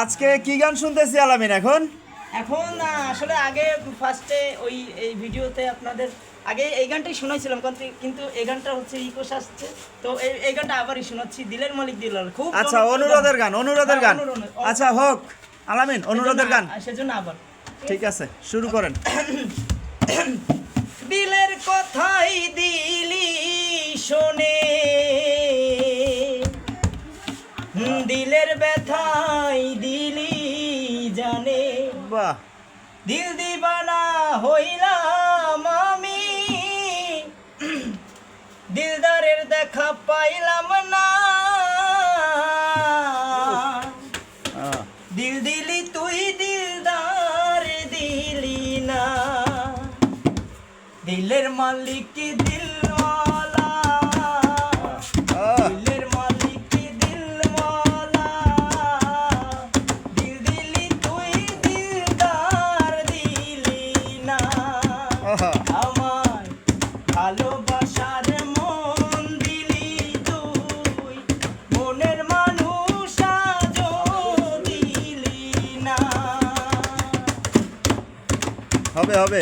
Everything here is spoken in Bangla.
আজকে কি গান শুনতেছি আলামিন এখন? এখন আসলে আগে ফার্স্টে ওই এই ভিডিওতে আপনাদের আগে এই গানটাই শোনাইছিলাম কিন্তু- কিন্তু এই গানটা হচ্ছে ইকোস আসছে তো এই এই গানটা আবারই শোনাচ্ছি দিলের মালিক দিলাল খুব আচ্ছা অনুরোধের গান অনুরোধের হ্যাঁ, গান। আচ্ছা হোক আলামিন অনুরোধের গান। সেজন্য আবার। ঠিক আছে শুরু করেন। দিলের কথাই দিলি শোনে জানে। বাহ। দিল দিবানা হইলাম আমি। দিলদারের দেখা পাইলাম না। দিল দিলি তুই দিলদার দিলি না। দিলের মালিক দিলওয়ালা হবে হবে